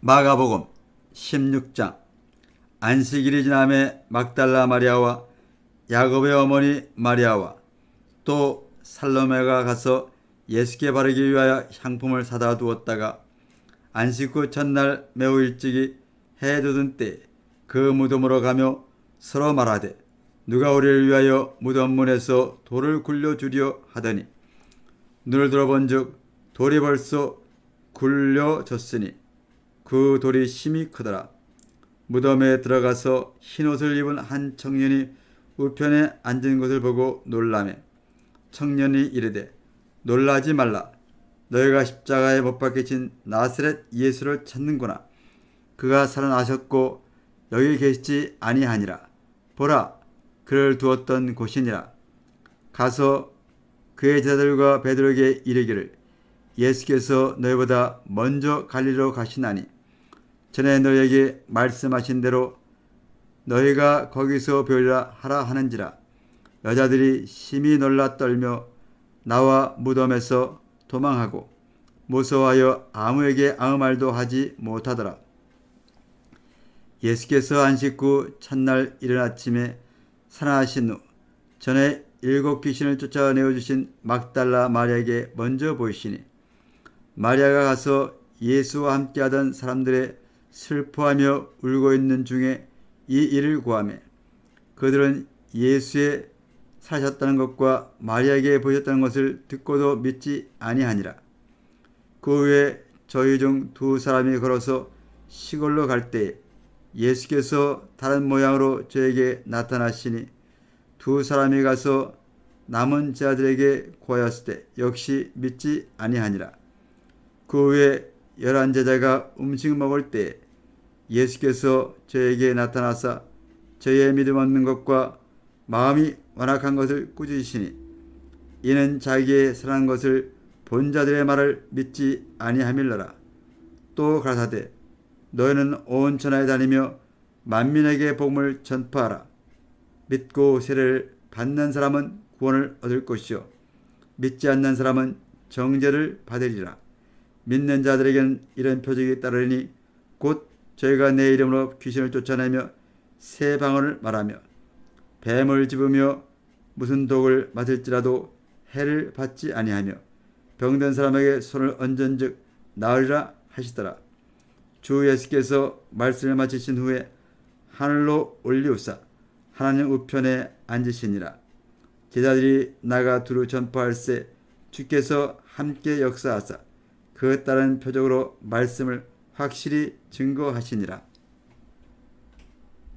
마가복음 16장. 안식일이 지남에 막달라 마리아와 야곱의 어머니 마리아와 또 살로메가 가서 예수께 바르기 위하여 향품을 사다 두었다가 안식 후 첫날 매우 일찍이 해 돋은 때 그 무덤으로 가며 서로 말하되 누가 우리를 위하여 무덤 문에서 돌을 굴려 주려 하더니? 눈을 들어본즉 돌이 벌써 굴려졌으니 그 돌이 심히 크더라. 무덤에 들어가서 흰옷을 입은 한 청년이 우편에 앉은 것을 보고 놀라매 청년이 이르되 놀라지 말라. 너희가 십자가에 못 박히신 나사렛 예수를 찾는구나. 그가 살아나셨고 여기 계시지 아니하니라. 보라 그를 두었던 곳이니라. 가서 그의 제자들과 베드로에게 이르기를 예수께서 너희보다 먼저 갈리로 가시나니 전에 너희에게 말씀하신 대로 너희가 거기서 배우리라 하라 하는지라 여자들이 심히 놀라 떨며 나와 무덤에서 도망하고 무서워하여 아무에게 아무 말도 하지 못하더라. 예수께서 안식 후 첫날 이른 아침에 살아나신 후 전에 일곱 귀신을 쫓아내어 주신 막달라 마리아에게 먼저 보이시니 마리아가 가서 예수와 함께하던 사람들의 슬퍼하며 울고 있는 중에 이 일을 구하매 그들은 예수의 사셨다는 것과 마리아에게 보셨다는 것을 듣고도 믿지 아니하니라. 그 후에 저희 중 두 사람이 걸어서 시골로 갈 때에 예수께서 다른 모양으로 저에게 나타나시니 두 사람이 가서 남은 제자들에게 고하였을 때 역시 믿지 아니하니라. 그 후에 열한 제자가 음식 먹을 때 예수께서 저에게 나타나사 저의 믿음 없는 것과 마음이 완악한 것을 꾸짖으시니 이는 자기의 사랑한 것을 본 자들의 말을 믿지 아니함일러라. 또 가라사대 너희는 온 천하에 다니며 만민에게 복음을 전파하라. 믿고 세례를 받는 사람은 구원을 얻을 것이요 믿지 않는 사람은 정죄를 받으리라. 믿는 자들에게는 이런 표적이 따르니 곧 저희가 내 이름으로 귀신을 쫓아내며 새 방언을 말하며 뱀을 집으며 무슨 독을 맞을지라도 해를 받지 아니하며 병든 사람에게 손을 얹은즉 나으리라 하시더라. 주 예수께서 말씀을 마치신 후에 하늘로 올리우사 하나님 우편에 앉으시니라. 제자들이 나가 두루 전파할세 주께서 함께 역사하사 그 따른 표적으로 말씀을 확실히 증거하시니라.